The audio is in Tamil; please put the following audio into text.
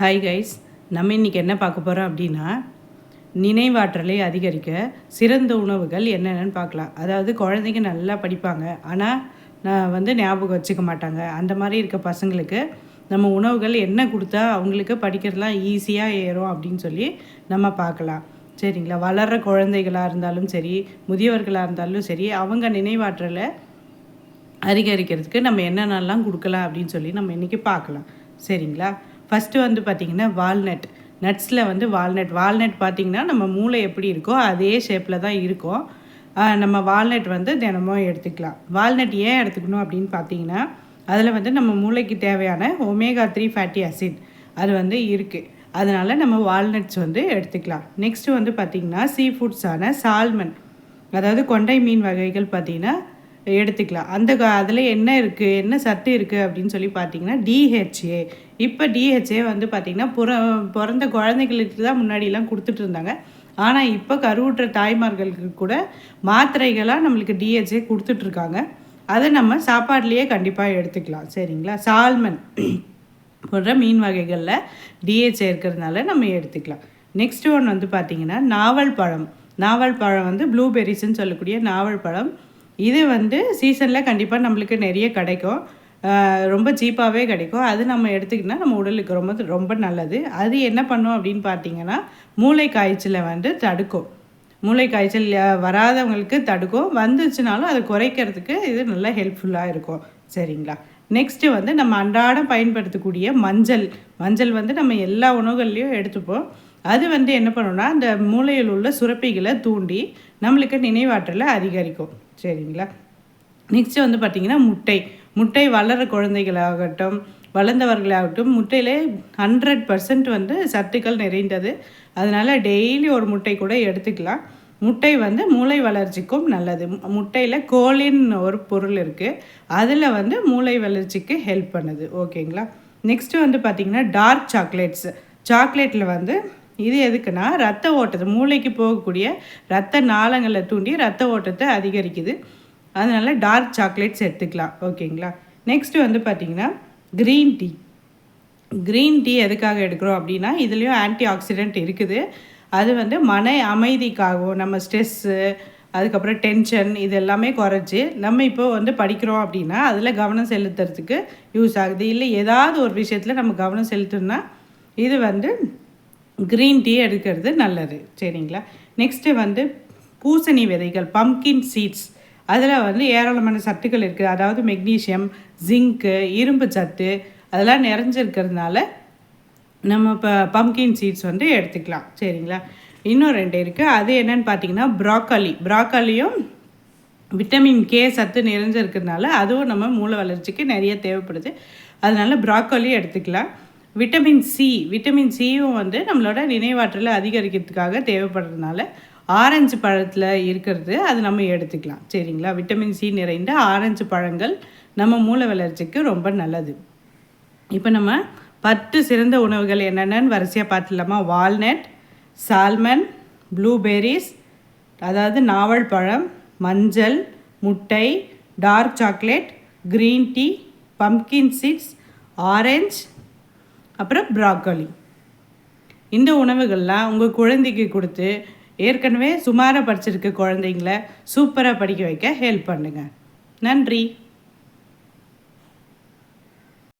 ஹாய் கைஸ் நம்ம இன்றைக்கி என்ன பார்க்க போகிறோம் அப்படின்னா நினைவாற்றலை அதிகரிக்க சிறந்த உணவுகள் என்னென்னு பார்க்கலாம். அதாவது குழந்தைங்க நல்லா படிப்பாங்க ஆனால் நான் வந்து ஞாபகம் வச்சுக்க மாட்டாங்க. அந்த மாதிரி இருக்க பசங்களுக்கு நம்ம உணவுகள் என்ன கொடுத்தா அவங்களுக்கு படிக்கிறதுலாம் ஈஸியாக ஏறும் அப்படின்னு சொல்லி நம்ம பார்க்கலாம். சரிங்களா? வளர்கிற குழந்தைகளாக இருந்தாலும் சரி முதியவர்களாக இருந்தாலும் சரி அவங்க நினைவாற்றலை அதிகரிக்கிறதுக்கு நம்ம என்னென்னலாம் கொடுக்கலாம் அப்படின்னு சொல்லி நம்ம இன்றைக்கி பார்க்கலாம். சரிங்களா? ஃபஸ்ட்டு வந்து பார்த்திங்கன்னா வால்நட் நட்ஸில் வந்து வால்நட் வால்நட் பார்த்திங்கன்னா நம்ம மூளை எப்படி இருக்கோ அதே ஷேப்பில் தான் இருக்கும் நம்ம வால்நட் வந்து தினமும் எடுத்துக்கலாம். வால்நட் ஏன் எடுத்துக்கணும் அப்படின்னு பார்த்தீங்கன்னா அதில் வந்து நம்ம மூளைக்கு தேவையான ஒமேகா த்ரீ ஃபேட்டி அசிட் அது வந்து இருக்குது அதனால் நம்ம வால்நட்ஸ் வந்து எடுத்துக்கலாம். நெக்ஸ்ட்டு வந்து பார்த்திங்கன்னா சீ ஃபுட்ஸான சால்மன் அதாவது கொண்டை மீன் வகைகள் பார்த்திங்கன்னா எடுத்துக்கலாம். அந்த அதில் என்ன இருக்குது என்ன சத்து இருக்குது அப்படின்னு சொல்லி பார்த்தீங்கன்னா டிஹெச்ஏ இப்போ டிஹெச்ஏ வந்து பார்த்திங்கன்னா புற பிறந்த குழந்தைகளுக்கு தான் முன்னாடிலாம் கொடுத்துட்டு இருந்தாங்க. ஆனால் இப்போ கருவுற்ற தாய்மார்களுக்கு கூட மாத்திரைகளாக நம்மளுக்கு டிஹெச்ஏ கொடுத்துட்ருக்காங்க அதை நம்ம சாப்பாட்லேயே கண்டிப்பாக எடுத்துக்கலாம். சரிங்களா? சால்மன் போன்ற மீன் வகைகளில் டிஹெச்ஏ இருக்கிறதுனால நம்ம எடுத்துக்கலாம். நெக்ஸ்ட் ஒன் வந்து பார்த்திங்கன்னா நாவல் பழம். நாவல் பழம் வந்து ப்ளூபெரிஸ்ன்னு சொல்லக்கூடிய நாவல் பழம். இது வந்து சீசனில் கண்டிப்பாக நம்மளுக்கு நிறைய கிடைக்கும். ரொம்ப சீப்பாகவே கிடைக்கும். அது நம்ம எடுத்துக்கிட்டா நம்ம உடலுக்கு ரொம்ப ரொம்ப நல்லது. அது என்ன பண்ணும் அப்படின்னு பார்த்தீங்கன்னா மூளை காய்ச்சலை வந்து தடுக்கும். மூளை காய்ச்சல் வராதவங்களுக்கு தடுக்கும். வந்துச்சுனாலும் அதை குறைக்கிறதுக்கு இது நல்லா ஹெல்ப்ஃபுல்லாக இருக்கும். சரிங்களா? நெக்ஸ்ட்டு வந்து நம்ம அன்றாடம் பயன்படுத்தக்கூடிய மஞ்சள். மஞ்சள் வந்து நம்ம எல்லா உணவுகள்லேயும் எடுத்துப்போம். அது வந்து என்ன பண்ணணும்னா அந்த மூளையில் உள்ள சுரப்பிகளை தூண்டி நம்மளுக்கு நினைவாற்றலை அதிகரிக்கும். சரிங்களா? நெக்ஸ்ட்டு வந்து பார்த்திங்கன்னா முட்டை. முட்டை வளர குழந்தைகளாகட்டும் வளர்ந்தவர்களாகட்டும் முட்டையிலே ஹண்ட்ரட் பர்சன்ட் வந்து சத்துக்கள் நிறைந்தது. அதனால் டெய்லி ஒரு முட்டை கூட எடுத்துக்கலாம். முட்டை வந்து மூளை வளர்ச்சிக்கும் நல்லது. முட்டையில் கோலின் ஒரு பொருள் இருக்குது அதில் வந்து மூளை வளர்ச்சிக்கு ஹெல்ப் பண்ணுது. ஓகேங்களா நெக்ஸ்ட்டு வந்து பார்த்திங்கன்னா டார்க் சாக்லேட்ஸ் சாக்லேட்டில் வந்து இது எதுக்குன்னா ரத்த ஓட்டத்தை மூளைக்கு போகக்கூடிய ரத்த நாளங்களை தூண்டி ரத்த ஓட்டத்தை அதிகரிக்குது. அதனால் டார்க் சாக்லேட்ஸ் எடுத்துக்கலாம். ஓகேங்களா? நெக்ஸ்ட்டு வந்து பார்த்திங்கன்னா க்ரீன் டீ க்ரீன் டீ எதுக்காக எடுக்கிறோம் அப்படின்னா இதுலேயும் ஆன்டி ஆக்சிடெண்ட் இருக்குது. அது வந்து மன அமைதிக்காகவும் நம்ம ஸ்ட்ரெஸ்ஸு அதுக்கப்புறம் டென்ஷன் இது எல்லாமே குறைச்சி நம்ம இப்போ வந்து படிக்கிறோம் அப்படின்னா அதில் கவனம் செலுத்துறதுக்கு யூஸ் ஆகுது. இல்லை ஏதாவது ஒரு விஷயத்தில் நம்ம கவனம் செலுத்தணும்னா இது வந்து க்ரீன் டீ எடுக்கிறது நல்லது. சரிங்களா? நெக்ஸ்ட்டு வந்து பூசணி விதைகள் பம்கின் சீட்ஸ் அதில் வந்து ஏராளமான சத்துக்கள் இருக்குது அதாவது மெக்னீஷியம் ஜிங்க்கு இரும்பு சத்து. அதெல்லாம் நிறைஞ்சிருக்கிறதுனால நம்ம இப்போ பம்கின் சீட்ஸ் வந்து எடுத்துக்கலாம். சரிங்களா? இன்னும் ரெண்டு இருக்குது அது என்னென்னு பார்த்தீங்கன்னா ப்ராக்காலி ப்ராக்காலியும் விட்டமின் கே சத்து நிறைஞ்சிருக்கிறதுனால அதுவும் நம்ம மூளை வளர்ச்சிக்கு நிறைய தேவைப்படுது. அதனால் ப்ராக்கலி எடுத்துக்கலாம். விட்டமின் சி விட்டமின் சியும் வந்து நம்மளோட நினைவாற்றலை அதிகரிக்கிறதுக்காக தேவைப்படுறதுனால ஆரஞ்சு பழத்தில் இருக்கிறது அது நம்ம எடுத்துக்கலாம். சரிங்களா? விட்டமின் சி நிறைந்த ஆரஞ்சு பழங்கள் நம்ம மூளை வளர்ச்சிக்கு ரொம்ப நல்லது. இப்போ நம்ம பத்து சிறந்த உணவுகள் என்னென்னு வரிசையாக பார்த்துலாமா வால்நட் சால்மன் ப்ளூபெரிஸ் அதாவது நாவல் பழம் மஞ்சள் முட்டை dark chocolate green tea pumpkin seeds orange அப்புறம் ப்ராக்கோலி இந்த உணவுகள்லாம் உங்கள் குழந்தைக்கு கொடுத்து ஏற்கனவே சுமாராக படிச்சிருக்க குழந்தைங்கள சூப்பராக படிக்க வைக்க ஹெல்ப் பண்ணுங்கள் நன்றி.